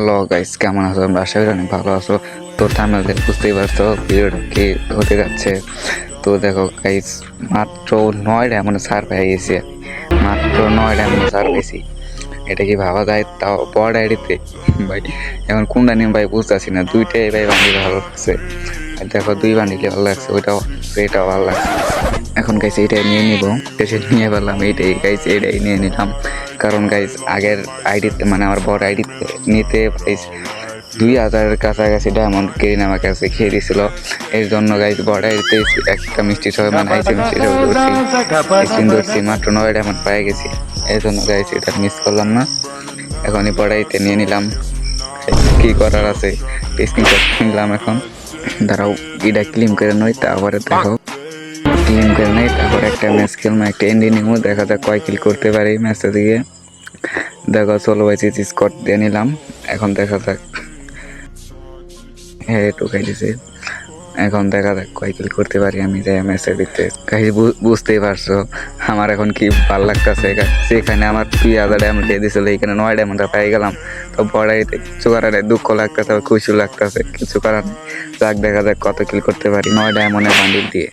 Hello guys, কেমন আছো আমরা আশা করি অনেক ভালো আছো। তো থামেল দেখে বুঝতেই পারছ, ভিডিওটা কি হতে যাচ্ছে। তো দেখো গাইস, মাত্র নয় ডায়মন্ড সার পেয়ে গেছি। মাত্র নয় ডায়মন্ড সার পেয়েছি এটা কি ভাবা যায়? তাও বড় আইডিতে। ভাই, এখন কোনটা নিয়ে ভাই বুঝতেছি না। দুইটাই ভাই বান্ডিল ভালো লাগছে। দেখো দুই বান্ডিলে ভালো লাগছে, ওইটাও এটাও ভালো লাগছে। এখন গাইস এইটাই নিয়ে নিব। এসে নিয়ে পেলাম এইটাই গাইস এটাই নিয়ে নিলাম। কারণ গাইস আগের আইডিতে মানে আমার বড় আইডিতে নিতে গাইস দুই হাজারের কাছাকাছি ডায়মন্ড গ্রিন আমার কাছে খেয়ে দিছিল। এর জন্য গাইস বড় আইডিতে একটা মিষ্টি সবাই মানে আইসি মিষ্টি ধরছি মাত্র নয় ডায়মন্ড পেয়ে গেছি। এর জন্য গাইস এটা মিস করলাম না। এখনই পড়াইতে নিয়ে নিলাম। কি করার আছে? স্ক্রিনশট নিলাম এখন। দাঁড়াও, এটা ক্লিম করে নয়, তারপরে দেখো। করে নেই তারপর একটা ম্যাচ খেলব একটা এন্ডি নিবো দেখা যাক কয় কিল করতে পারি ম্যাচটা দিকে দেখো ষোলো বাইশ স্কট দিয়ে নিলাম। এখন দেখা যাক। হ্যাঁ টোকাই দিছে এখন দেখা যাক কয় কিল করতে পারি আমি যাই ম্যাচের দিতে। কাহি বুঝতেই পারছ আমার এখন কি ভালো লাগতেছে। সেখানে আমার দুই হাজার ডায়মন্ড দিয়ে দিছিল এইখানে নয় ডায়মন্ডটা পেয়ে গেলাম। তো বড়াইতে কিছু করার নেই, দুঃখ লাগতেছে খুশি লাগতেছে কিছু করার নেই। যাক দেখা যাক কত কিল করতে পারি নয় ডায়মন্ডের বান্ডিল দিয়ে।